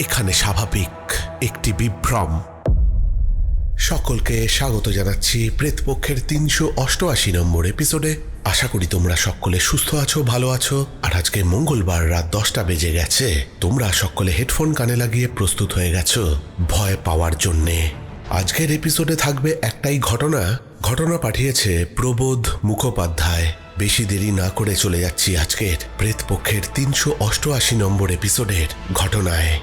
এখানে স্বাভাবিক একটি বিভ্রম। সকলকে স্বাগত জানাচ্ছি প্রেতপক্ষের তিনশো অষ্টআশি নম্বর এপিসোডে আশা করি তোমরা সকলে সুস্থ আছো, ভালো আছো। আর আজকে মঙ্গলবার রাত দশটা বেজে গেছে। তোমরা সকলে হেডফোন কানে লাগিয়ে প্রস্তুত হয়ে গেছো। ভয় পাওয়ার জন্যে। আজকের এপিসোডে থাকবে একটাই ঘটনা। ঘটনা পাঠিয়েছে প্রবোধ মুখোপাধ্যায়। বেশি দেরি না করে চলে যাচ্ছি আজকের প্রেতপক্ষের তিনশো অষ্টআশি নম্বর এপিসোডের ঘটনায়।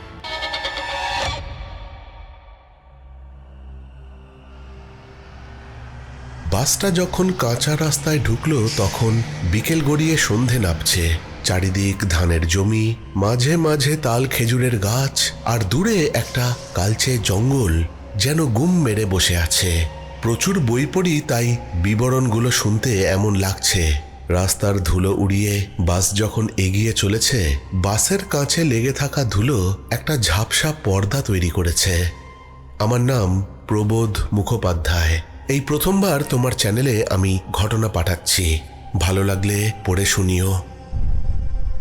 বাসটা যখন কাঁচা রাস্তায় ঢুকলো, তখন বিকেল গড়িয়ে সন্ধে নামছে। চারিদিক ধানের জমি, মাঝে মাঝে তাল খেজুরের গাছ, আর দূরে একটা কালচে জঙ্গল যেন গুম মেরে বসে আছে। প্রচুর বই পড়ি, তাই বিবরণগুলো শুনতে এমন লাগছে। রাস্তার ধুলো উড়িয়ে বাস যখন এগিয়ে চলেছে, বাসের কাছে লেগে থাকা ধুলো একটা ঝাপসা পর্দা তৈরি করেছে। আমার নাম প্রবোধ মুখোপাধ্যায়। এই প্রথমবার তোমার চ্যানেলে আমি ঘটনা পাঠাচ্ছি। ভালো লাগলে পড়ে শুনিও।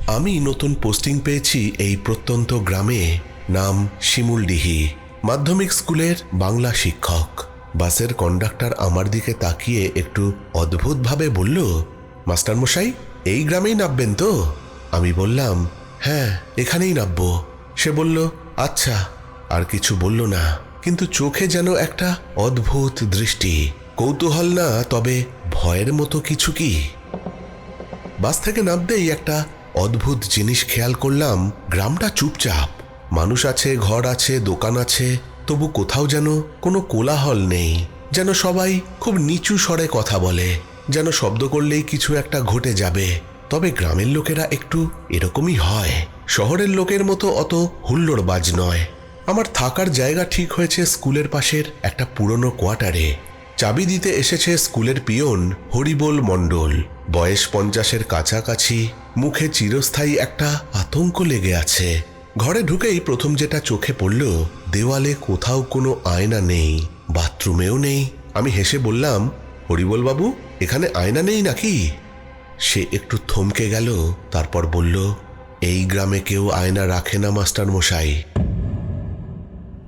আমি নতুন পোস্টিং পেয়েছি এই প্রত্যন্ত গ্রামে, নাম শিমুলডিহি মাধ্যমিক স্কুলের বাংলা শিক্ষক। বাসের কন্ডাক্টর আমার দিকে তাকিয়ে একটু অদ্ভুতভাবে বলল মাস্টারমশাই এই গ্রামেই নামবেন তো? আমি বললাম হ্যাঁ এখানেই নামবো। সে বলল আচ্ছা। আর কিছু বলল না, কিন্তু চোখে যেন একটা অদ্ভুত দৃষ্টি। কৌতূহল না, তবে ভয়ের মতো কিছু কি? বাস থেকে নামতেই একটা অদ্ভুত জিনিস খেয়াল করলাম, গ্রামটা চুপচাপ। মানুষ আছে, ঘর আছে, দোকান আছে তবু কোথাও যেন কোনো কোলাহল নেই, যেন সবাই খুব নিচু স্বরে কথা বলে, যেন শব্দ করলেই কিছু একটা ঘটে যাবে। তবে গ্রামের লোকেরা একটু এরকমই হয়। শহরের লোকের মতো অত হুল্লোড়বাজ নয়। আমার থাকার জায়গা ঠিক হয়েছে স্কুলের পাশের একটা পুরনো কোয়ার্টারে। চাবি দিতে এসেছে স্কুলের পিয়ন হরিবোল মণ্ডল। বয়স পঞ্চাশের কাছাকাছি, মুখে চিরস্থায়ী একটা আতঙ্ক লেগে আছে। ঘরে ঢুকেই প্রথম যেটা চোখে পড়ল, দেওয়ালে কোথাও কোনো আয়না নেই, বাথরুমেও নেই। আমি হেসে বললাম, হরিবোল বাবু, এখানে আয়না নেই নাকি? সে একটু থমকে গেল, তারপর বলল, এই গ্রামে কেউ আয়না রাখে না, মাস্টার মশাই।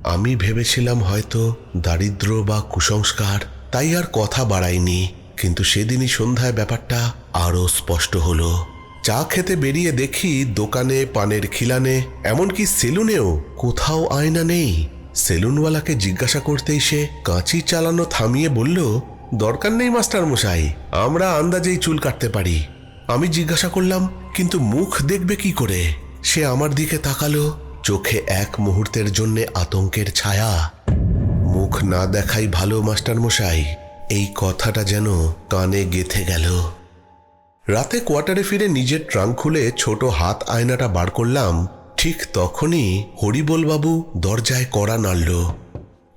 আমি ভেবেছিলাম হয়তো দারিদ্র বা কুসংস্কার, তাই আর কথা বাড়াইনি, কিন্তু সেদিনই সন্ধ্যায় ব্যাপারটা আরও স্পষ্ট হলো। চা খেতে বেরিয়ে দেখি দোকানে, পানের খিলানে, এমনকি সেলুনেও কোথাও আয়না নেই। সেলুনওয়ালাকে জিজ্ঞাসা করতেই সে কাঁচি চালানো থামিয়ে বলল, দরকার নেই, মাস্টার মশাই, আমরা আন্দাজেই চুল কাটতে পারি। আমি জিজ্ঞাসা করলাম, কিন্তু মুখ দেখবে কি করে? সে আমার দিকে তাকালো, চোখে এক মুহূর্তের জন্য আতঙ্কের ছায়া। মুখ না দেখাই ভালো, মাস্টার মশাই, এই কথাটা যেন কানে গেথে গেল। রাতে কোয়ার্টারে ফিরে নিজের ট্রাঙ্ক খুলে ছোট হাত আয়নাটা বার করলাম, ঠিক তখনই হরিবোলবাবু দরজায় কড়া নাড়ল।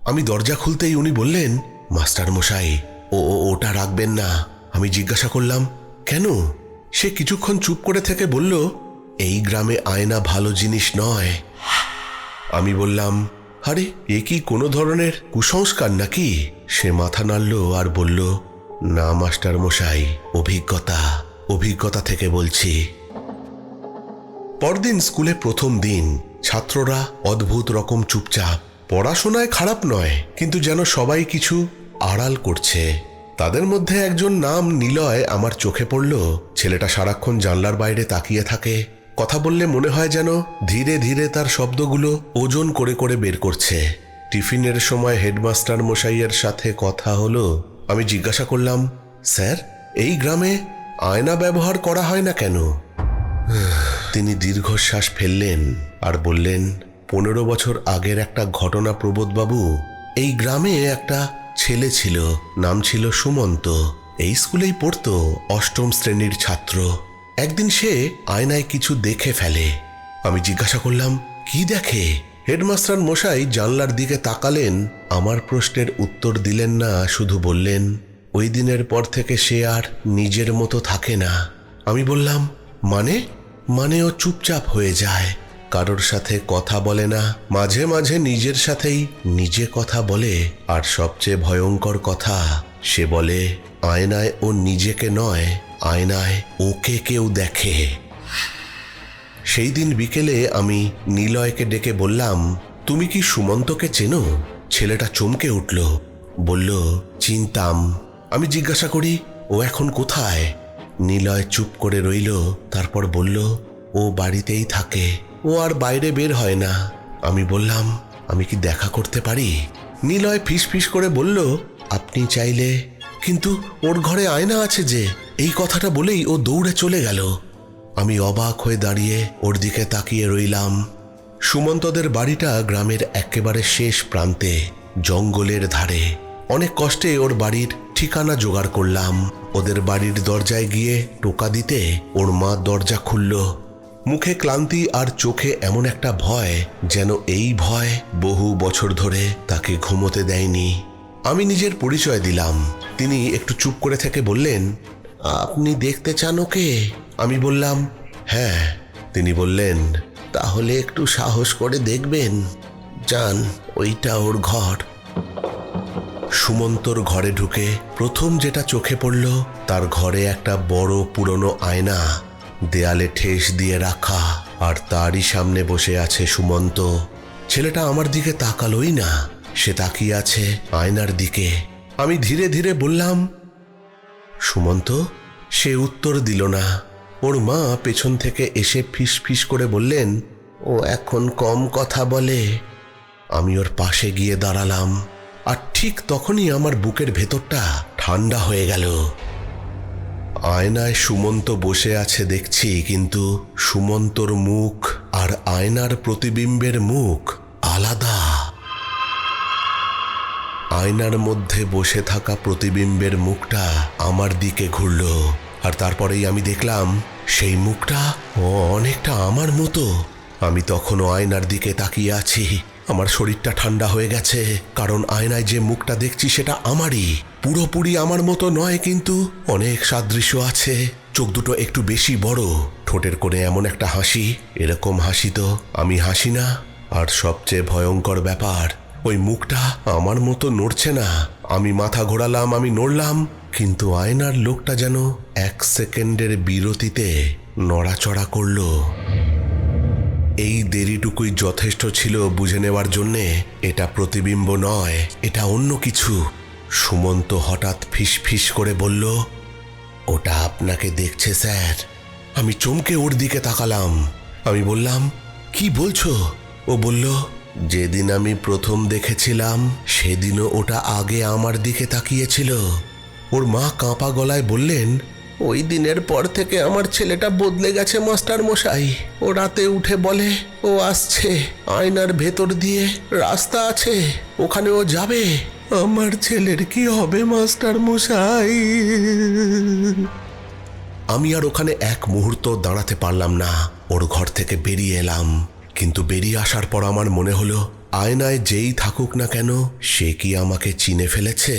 আমি দরজা খুলতেই উনি বললেন, মাস্টার মশাই, ও ওটা রাখবেন না। আমি জিজ্ঞাসা করলাম, কেন? সে কিছুক্ষণ চুপ করে থেকে বলল, এই গ্রামে আয়না ভালো জিনিস নয়। আমি বললাম, আরে, এ কি কোনো ধরনের কুসংস্কার নাকি? সে মাথা নাড়ল আর বলল, না, মাস্টার মশাই, অভিজ্ঞতা। অভিজ্ঞতা থেকে বলছি। পরদিন স্কুলে প্রথম দিন, ছাত্ররা অদ্ভুত রকম চুপচাপ। পড়াশোনায় খারাপ নয়, কিন্তু যেন সবাই কিছু আড়াল করছে। তাদের মধ্যে একজন নাম নিলয় আমার চোখে পড়ল। ছেলেটা সারাক্ষণ জানলার বাইরে তাকিয়ে থাকে। কথা বললে মনে হয় যেন ধীরে ধীরে তার শব্দগুলো ওজন করে করে বের করছে। টিফিনের সময় হেডমাস্টার মশাইয়ের সাথে কথা হলো। আমি জিজ্ঞাসা করলাম, স্যার, এই গ্রামে আয়না ব্যবহার করা হয় না কেন? তিনি দীর্ঘশ্বাস ফেললেন আর বললেন, পনেরো বছর আগের একটা ঘটনা, প্রবোধবাবু। এই গ্রামে একটা ছেলে ছিল, নাম ছিল সুমন্ত। এই স্কুলেই পড়তো অষ্টম শ্রেণির ছাত্র। একদিন সে আয়নায় কিছু দেখে ফেলে। আমি জিজ্ঞাসা করলাম, কি দেখে? হেডমাস্টার মশাই জানলার দিকে তাকালেন, আমার প্রশ্নের উত্তর দিলেন না, শুধু বললেন ওই দিনের পর থেকে সে আর নিজের মতো থাকে না। আমি বললাম মানে? মানে ও চুপচাপ হয়ে যায়। কারোর সাথে কথা বলে না। মাঝে মাঝে নিজের সাথেই নিজে কথা বলে। আর সবচেয়ে ভয়ঙ্কর কথা, সে বলে, আয়নায় ও নিজেকে নয়, আয়নায় ওকে কেউ দেখে। সেই দিন বিকেলে আমি নিলয়কে ডেকে বললাম, তুমি কি সুমন্তকে চেনো? ছেলেটা চমকে উঠল, বলল, চিনতাম। আমি জিজ্ঞাসা করি, ও এখন কোথায়? নিলয় চুপ করে রইল, তারপর বলল, ও বাড়িতেই থাকে। ও আর বাইরে বের হয় না। আমি বললাম, আমি কি দেখা করতে পারি? নিলয় ফিস ফিস করে বলল, আপনি চাইলে, কিন্তু ওর ঘরে আয়না আছে যে, এই কথাটা বলেই ও দৌড়ে চলে গেল। আমি অবাক হয়ে দাঁড়িয়ে ওর দিকে তাকিয়ে রইলাম। সুমন্তদের বাড়িটা গ্রামের একেবারে শেষ প্রান্তে, জঙ্গলের ধারে। অনেক কষ্টে ওর বাড়ির ঠিকানা জোগাড় করলাম। ওদের বাড়ির দরজায় গিয়ে টোকা দিতে ওর মা দরজা খুলল। মুখে ক্লান্তি আর চোখে এমন একটা ভয় যেন এই ভয় বহু বছর ধরে তাকে ঘুমোতে দেয়নি। আমি নিজের পরিচয় দিলাম। তিনি একটু চুপ করে থেকে বললেন, আপনি দেখতে চান ওকে? আমি বললাম হ্যাঁ। তিনি বললেন, তাহলে একটু সাহস করে দেখবেন। যান, ওইটা ওর ঘর। সুমন্তর ঘরে ঢুকে প্রথম যেটা চোখে পড়ল, তার ঘরে একটা বড় পুরনো আয়না। দেয়ালে ঠেস দিয়ে রাখা, আর তারই সামনে বসে আছে সুমন্ত। ছেলেটা আমার দিকে তাকালোই না, সে তাকিয়ে আছে আয়নার দিকে। আমি ধীরে ধীরে বললাম, সুমন্ত, সে উত্তর দিল না। ওর মা পেছন থেকে এসে ফিস ফিস করে বললেন, ও এখন কম কথা বলে। আমি ওর পাশে গিয়ে দাঁড়ালাম। আর ঠিক তখনই আমার বুকের ভেতরটা ঠান্ডা হয়ে গেল। আয়নায় সুমন্ত বসে আছে দেখছি, কিন্তু সুমন্তর মুখ আর আয়নার প্রতিবিম্বের মুখ আলাদা। আয়নার মধ্যে বসে থাকা প্রতিবিম্বের মুখটা আমার দিকে ঘুরল, আর তারপরেই আমি দেখলাম সেই মুখটা অনেকটা আমার মতো। আমি তখনও আয়নার দিকে তাকিয়ে আছি। আমার শরীরটা ঠান্ডা হয়ে গেছে, কারণ আয়নায় যে মুখটা দেখছি সেটা আমারই। পুরোপুরি আমার মতো নয় কিন্তু অনেক সাদৃশ্য আছে। চোখ দুটো একটু বেশি বড়, ঠোঁটের কোণে এমন একটা হাসি। এরকম হাসি তো আমি হাসি না। আর সবচেয়ে ভয়ঙ্কর ব্যাপার, ওই মুখটা আমার মতো নড়ছে না। আমি মাথা ঘোরালাম, আমি নড়লাম, কিন্তু আয়নার লোকটা যেন এক সেকেন্ডের বিরতিতে নড়াচড়া করল। এই দেরিটুকুই যথেষ্ট ছিল বুঝে নেওয়ার জন্যে এটা প্রতিবিম্ব নয়, এটা অন্য কিছু। সুমন্ত হঠাৎ ফিস ফিস করে বলল, ওটা আপনাকে দেখছে, স্যার। আমি চমকে ওর দিকে তাকালাম। আমি বললাম, কি বলছো? ও বলল, যেদিন আমি প্রথম দেখেছিলাম, সেদিনও ওটা আগে আমার দিকে তাকিয়েছিল। ওর মা কাঁপা গলায় বললেন ওই দিনের পর থেকে আমার ছেলেটা বদলে গেছে, মাস্টার মশাই। ও রাতে উঠে বলে, ও আসছে। আয়নার ভেতর দিয়ে রাস্তা আছে, ওখানে ও যাবে। আমার ছেলের কি হবে, মাস্টার মশাই? আমি আর ওখানে এক মুহূর্ত দাঁড়াতে পারলাম না। ওর ঘর থেকে বেরিয়ে এলাম। কিন্তু বেরিয়ে আসার পর আমার মনে হলো, আয়নায় যেই থাকুক না কেন, সে কি আমাকে চিনে ফেলেছে?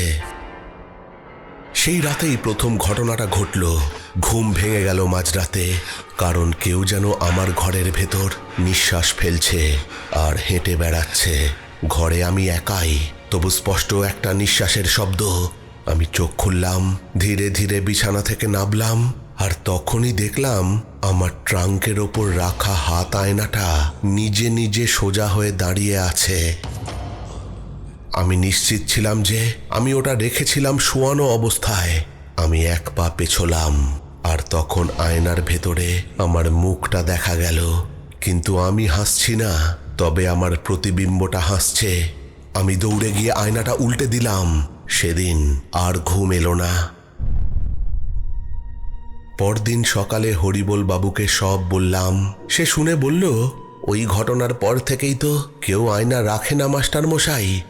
সেই রাতেই প্রথম ঘটনাটা ঘটল। ঘুম ভেঙে গেল মাঝরাতে, কারণ কেউ যেন আমার ঘরের ভেতর নিঃশ্বাস ফেলছে আর হেঁটে বেড়াচ্ছে। ঘরে আমি একাই, তবু স্পষ্ট একটা নিঃশ্বাসের শব্দ। আমি চোখ খুললাম, ধীরে ধীরে বিছানা থেকে নামলাম, আর তখনই দেখলাম আমার ট্রাঙ্কের ওপর রাখা হাত আয়নাটা নিজে নিজে সোজা হয়ে দাঁড়িয়ে আছে। আমি নিশ্চিত ছিলাম যে আমি ওটা রেখেছিলাম শোয়ানো অবস্থায়। আমি এক পা পেছলাম, আর তখন আয়নার ভেতরে আমার মুখটা দেখা গেল। কিন্তু আমি হাসছি না, তবে আমার প্রতিবিম্বটা হাসছে। আমি দৌড়ে গিয়ে আয়নাটা উল্টে দিলাম। সেদিন আর ঘুম এলো না। পরদিন সকালে হরিবোল বাবুকে সব বললাম। সে শুনে বলল, ওই ঘটনার পর থেকেই তো কেউ আয়না রাখে না মাস্টার মশাই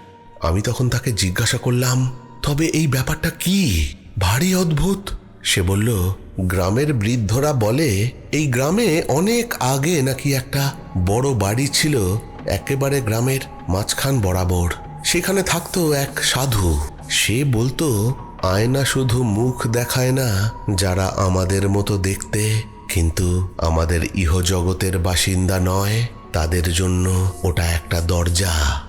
আমি তখন তাকে জিজ্ঞাসা করলাম, তবে এই ব্যাপারটা কি? ভারী অদ্ভুত। সে বলল, গ্রামের বৃদ্ধরা বলে, এই গ্রামে অনেক আগে নাকি একটা বড় বাড়ি ছিল, একেবারে গ্রামের মাঝখান বরাবর। সেখানে থাকতো এক সাধু। সে বলতো, আয়না শুধু মুখ দেখায় না, যারা আমাদের মতো দেখতে, কিন্তু আমাদের ইহজগতের বাসিন্দা নয়। তাদের জন্য ওটা একটা দরজা।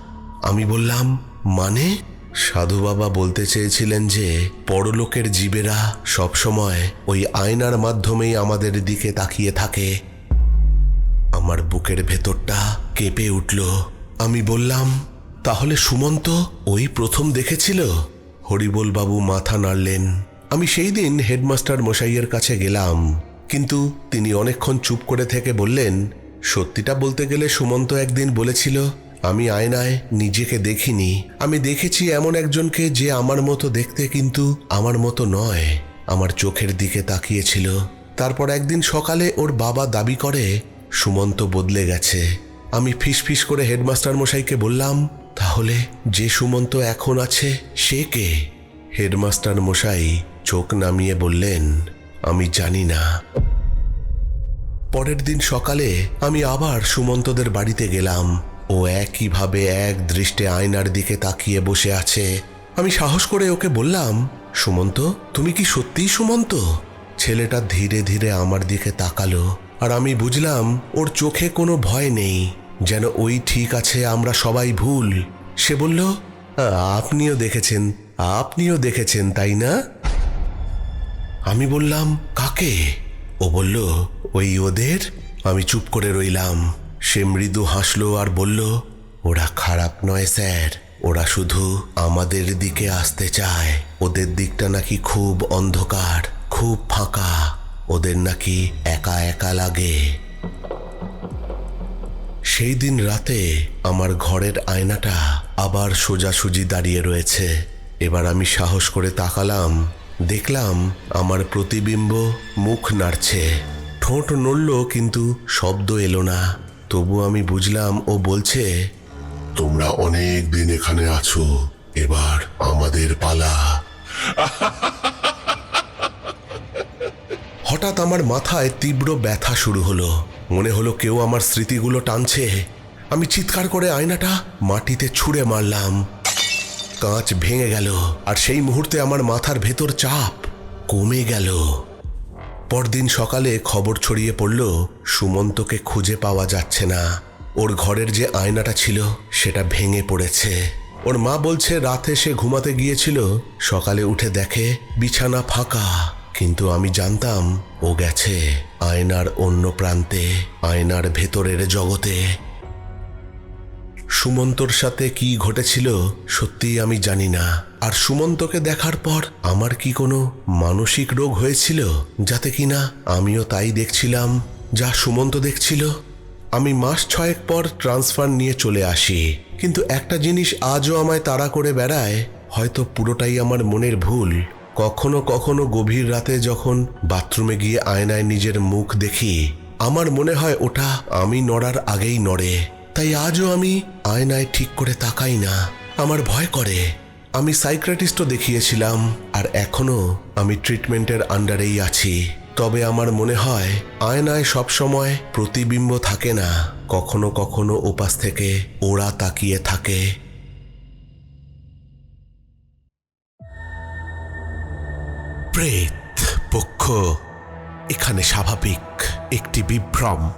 আমি বললাম মানে? সাধু বাবা বলতে চেয়েছিলেন যে, পরলোকের জীবেরা সবসময় ওই আয়নার মাধ্যমেই আমাদের দিকে তাকিয়ে থাকে। আমার বুকের ভেতরটা কেঁপে উঠল। আমি বললাম, তাহলে সুমন্ত ওই প্রথম দেখেছিল? হরিবোল বাবু মাথা নাড়লেন। আমি সেই দিন হেডমাস্টার মশাইয়ের কাছে গেলাম। কিন্তু তিনি অনেকক্ষণ চুপ করে থেকে বললেন, সত্যিটা বলতে গেলে সুমন্ত একদিন বলেছিল আমি আয়নায় নিজেকে দেখিনি। আমি দেখেছি এমন একজনকে যে আমার মতো দেখতে কিন্তু আমার মতো নয়। আমার চোখের দিকে তাকিয়েছিল। তারপর একদিন সকালে ওর বাবা দাবি করে, সুমন্ত বদলে গেছে। আমি ফিসফিস করে হেডমাস্টার মশাইকে বললাম, তাহলে যে সুমন্ত এখন আছে, সে কে? হেডমাস্টার মশাই চোখ নামিয়ে বললেন, আমি জানি না। পরের দিন সকালে আমি আবার সুমন্তদের বাড়িতে গেলাম। ও একইভাবে এক দৃষ্টে আয়নার দিকে তাকিয়ে বসে আছে। আমি সাহস করে ওকে বললাম, সুমন্ত, তুমি কি সত্যিই সুমন্ত? ছেলেটা ধীরে ধীরে আমার দিকে তাকালো, আর আমি বুঝলাম ওর চোখে কোনো ভয় নেই, যেন ওই ঠিক আছে, আমরা সবাই ভুল। সে বলল আপনিও দেখেছেন আপনিও দেখেছেন, তাই না? আমি বললাম, কাকে? ও বলল, ওই ওদের? আমি চুপ করে রইলাম। সে মৃদু হাসলো আর বলল, ওরা খারাপ নয় স্যার। ওরা শুধু আমাদের দিকে আসতে চায়। ওদের দিকটা নাকি খুব অন্ধকার, খুব ফাঁকা। ওদের নাকি একা একা লাগে। সেই দিন রাতে আমার ঘরের আয়নাটা আবার সোজাসুজি দাঁড়িয়ে রয়েছে। এবার আমি সাহস করে তাকালাম। দেখলাম আমার প্রতিবিম্ব মুখ নাড়ছে। ঠোঁট নড়ল কিন্তু শব্দ এলো না। তবু আমি বুঝলাম, ও বলছে, তোমরা অনেক দিন এখানে আছো, এবার আমাদের পালা। হঠাৎ আমার মাথায় তীব্র ব্যথা শুরু হলো। মনে হলো কেউ আমার স্মৃতিগুলো টানছে। আমি চিৎকার করে আয়নাটা মাটিতে ছুঁড়ে মারলাম। কাঁচ ভেঙে গেল, আর সেই মুহূর্তে আমার মাথার ভেতর চাপ কমে গেল। পরদিন সকালে খবর ছড়িয়ে পড়ল, সুমন্তকে খুঁজে পাওয়া যাচ্ছে না। ওর ঘরের যে আয়নাটা ছিল, সেটা ভেঙে পড়েছে। ওর মা বলছে, রাতে সে ঘুমাতে গিয়েছিল, সকালে উঠে দেখে বিছানা ফাঁকা। কিন্তু আমি জানতাম, ও গেছে আয়নার অন্য প্রান্তে, আয়নার ভেতরের জগতে। সুমন্তর সাথে কি ঘটেছিল সত্যি আমি জানি না। আর সুমন্তকে দেখার পর আমার কি কোনো মানসিক রোগ হয়েছিল? যাতে কিনা আমিও তাই দেখছিলাম, যা সুমন্ত দেখছিল। আমি মাস ছয়েক পর ট্রান্সফার নিয়ে চলে আসি। কিন্তু একটা জিনিস আজও আমায় তাড়া করে বেড়ায়, হয়তো পুরোটাই আমার মনের ভুল। কখনো কখনো গভীর রাতে যখন বাথরুমে গিয়ে আয়নায় নিজের মুখ দেখি, আমার মনে হয় ওটা আমি নড়ার আগেই নড়ে। তাই আজও আমি আয়নায় ঠিক করে তাকাই না। আমার ভয় করে। আমি সাইক্রেটিস্টও দেখিয়েছিলাম আর এখনও আমি ট্রিটমেন্টের আন্ডারেই আছি। তবে আমার মনে হয় আয়নায় সবসময় প্রতিবিম্ব থাকে না কখনো কখনো ওপাশ থেকে ওরা তাকিয়ে থাকে। প্রেত পক্ষ এখানে স্বাভাবিক একটি বিভ্রম।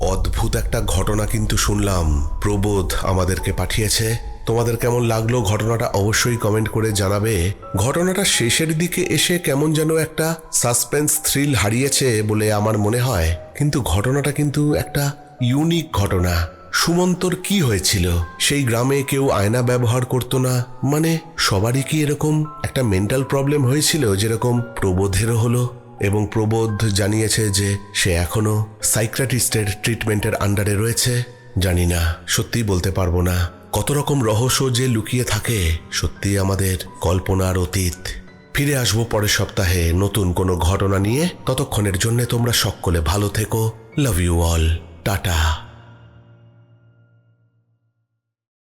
অদ্ভুত একটা ঘটনা কিন্তু শুনলাম প্রবোধ আমাদেরকে পাঠিয়েছে। তোমাদের কেমন লাগল ঘটনাটা অবশ্যই কমেন্ট করে জানাবে। ঘটনাটা শেষের দিকে এসে কেমন যেন একটা সাসপেন্স থ্রিল হারিয়েছে বলে আমার মনে হয়। কিন্তু ঘটনাটা কিন্তু একটা ইউনিক ঘটনা। সুমন্তর কি হয়েছিল? সেই গ্রামে কেউ আয়না ব্যবহার করতো না? মানে সবারই কি এরকম একটা মেন্টাল প্রবলেম হয়েছিল যেরকম প্রবোধেরও হলো? এবং প্রবোধ জানিয়েছে যে সে এখনও সাইক্রাটিস্টের ট্রিটমেন্টের আন্ডারে রয়েছে? জানি না সত্যি বলতে পারব না। কত রকম রহস্য যে লুকিয়ে থাকে, সত্যি আমাদের কল্পনার অতীত। ফিরে আসব পরের সপ্তাহে নতুন কোনো ঘটনা নিয়ে। ততক্ষণের জন্য তোমরা সকলে ভালো থেকো। Love you all tata.